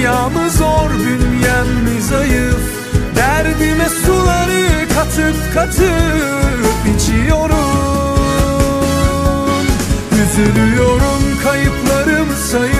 Dünyamı zor bünyem zayıf. Derdime suları katıp katıp içiyorum. Üzülüyorum kayıplarımı sayıp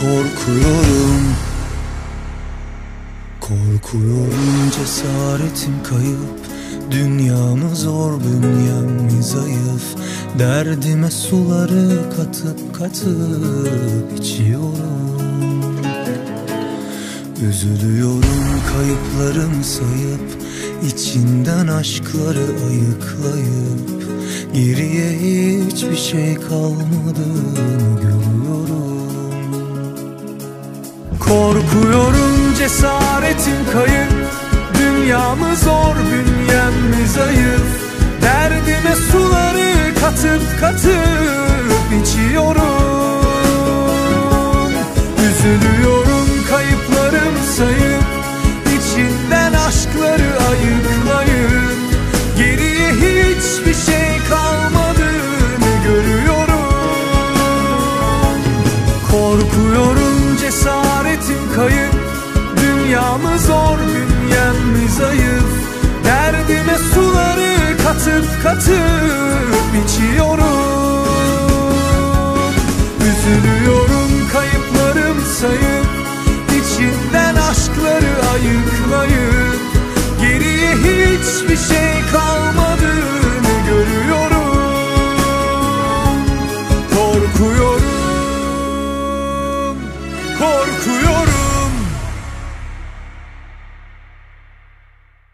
korkuyorum. Korkuyorum cesaretim kayıp. Dünyamı zor bünyem zayıf. Derdime suları katıp katıp içiyorum. Üzülüyorum kayıplarım sayıp. İçinden aşkları ayıklayıp. Geriye hiçbir şey kalmadığını görüyorum Korkuyorum cesaretim kayıp. Dünyamı zor bünyem zayıf. Derdime suları katıp katıp içiyorum. Üzülüyorum kayıplarım sayıp Dünyamı zor bünyem zayıf. Derdime suları katıp katıp içiyorum. Üzülüyorum kayıplarım sayıp içinden aşkları ayıklayıp. Geriye hiçbir şey